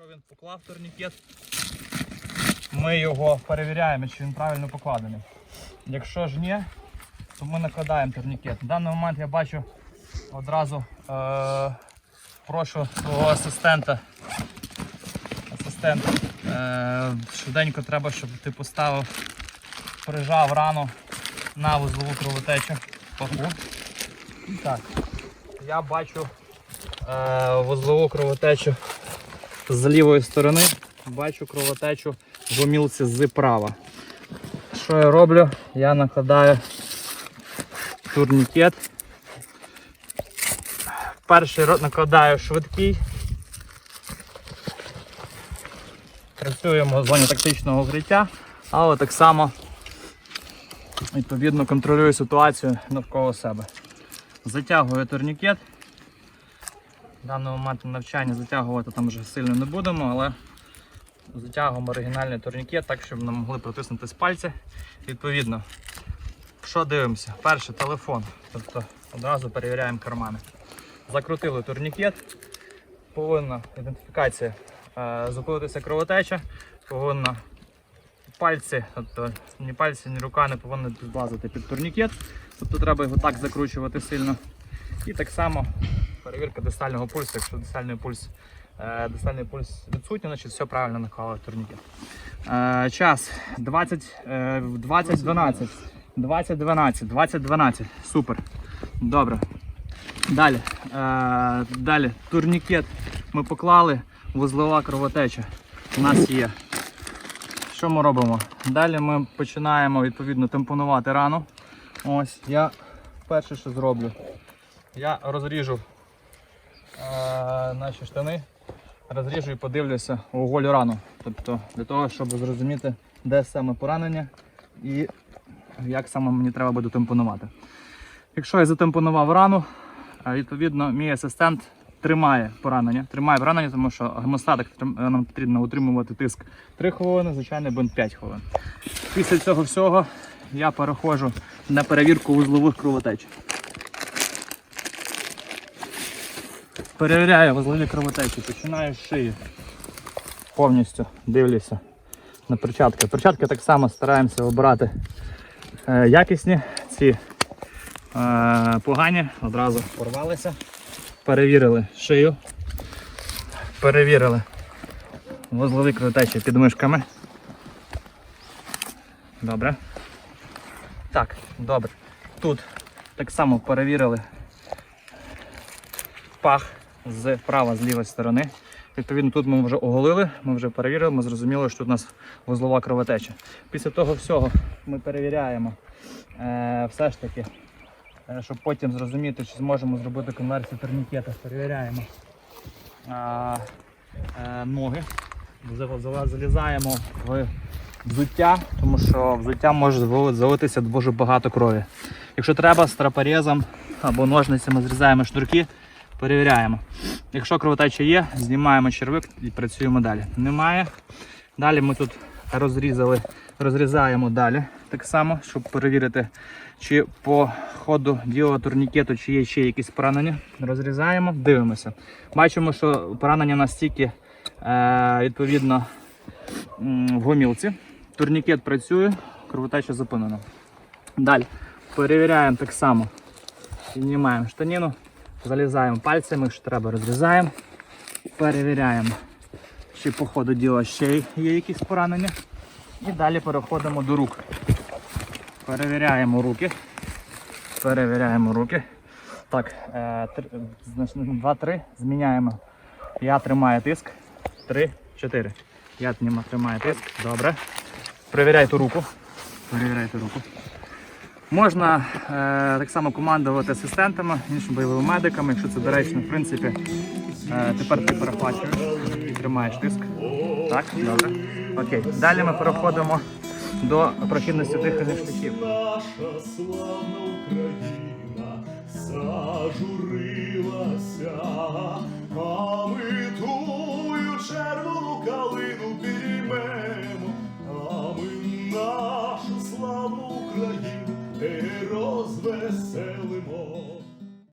Якщо він поклав турнікет, ми його перевіряємо, чи він правильно покладений. Якщо ж ні, то ми накладаємо турнікет. В даний момент я бачу одразу е, прошу свого асистента. Асистент, е, швиденько треба, щоб ти поставив, прижав рану на вузлову кровотечу. Паху. Так, я бачу е, вузлову кровотечу з лівої сторони, бачу кровотечу в гомілці з права. Що я роблю? Я накладаю турнікет. Перший накладаю швидкий. Працюємо в зоні тактичного укриття, але так само відповідно контролюю ситуацію навколо себе. Затягую турнікет. В даний момент навчання затягувати там вже сильно не будемо, але затягуємо оригінальний турнікет так, щоб нам могли протиснути з пальця. Відповідно, що дивимося? Перше телефон. Тобто одразу перевіряємо кармани. Закрутили турнікет. Повинна ідентифікація е, зупинитися кровотеча, повинна пальці, тобто ні пальці, ні рука не повинні підлазити під турнікет. Тобто треба його так закручувати сильно. І так само перевірка дистального пульсу. Якщо дистальний пульс, е, дистальний пульс відсутній, значить все правильно наклали турнікет. Час 20, е, 20 12. 20 12, 20 12. Супер. Добре. Далі. Е, далі. Турнікет ми поклали, вузлова кровотеча. У нас є. Що ми робимо? Далі ми починаємо відповідно темпонувати рану. Ось я перше, що зроблю, я розріжу наші штани, розріжу і подивлюся у голю рану. Тобто для того, щоб зрозуміти, де саме поранення і як саме мені треба буде темпонувати. Якщо я затемпонував рану, відповідно мій асистент тримає поранення. Тримає поранення, тому що гемостатик е, нам потрібно утримувати тиск 3 хвилини, звичайний бинт 5 хвилин. Після цього всього я переходжу на перевірку вузлових кровотеч. Перевіряю вузлові кровотечі, починаю з шиї. Повністю дивлюся на перчатки. Перчатки так само стараємося обирати е, якісні. Ці е, погані одразу порвалися. Перевірили шию. Перевірили вузлові кровотечі під мишками. Добре. Так, добре. Тут так само перевірили пах з права, з лівої сторони. Відповідно, тут ми вже оголили, ми вже перевірили, ми зрозуміли, що тут у нас вузлова кровотеча. Після того всього ми перевіряємо е, все ж таки, е, щоб потім зрозуміти, чи зможемо зробити конверсію турнікета. Перевіряємо е, е, ноги, Зал- зал- залізаємо в взуття, тому що взуття може залитися дуже багато крові. Якщо треба, з трапорезом або ножницями зрізаємо шнурки, перевіряємо. Якщо кровотеча є, знімаємо червик і працюємо далі. Немає. Далі ми тут розрізали, розрізаємо далі так само, щоб перевірити, чи по ходу діла турнікету, чи є ще якісь поранення. Розрізаємо, дивимося. Бачимо, що поранення настільки е, відповідно в гомілці. Турнікет працює, кровотеча зупинена. Далі перевіряємо так само. Піднімаємо штаніну, залізаємо пальцями, якщо треба, розрізаємо. Перевіряємо, чи по ходу діла ще є якісь поранення. І далі переходимо до рук. Перевіряємо руки. Перевіряємо руки. Так, е, тр- значить, 2-3. Зміняємо. Я тримаю тиск. 3, 4. Я тримаю тиск. Добре. Перевіряйте руку. Перевіряйте руку. Можна е, так само командувати асистентами, іншими бойовими медиками, якщо це доречно, в принципі. Е, тепер ти перехвачуєш, тримаєш тиск. Так, добре. Окей. Далі ми переходимо до прохідності дихальних шляхів. зажурилася, а ми тую червону нашу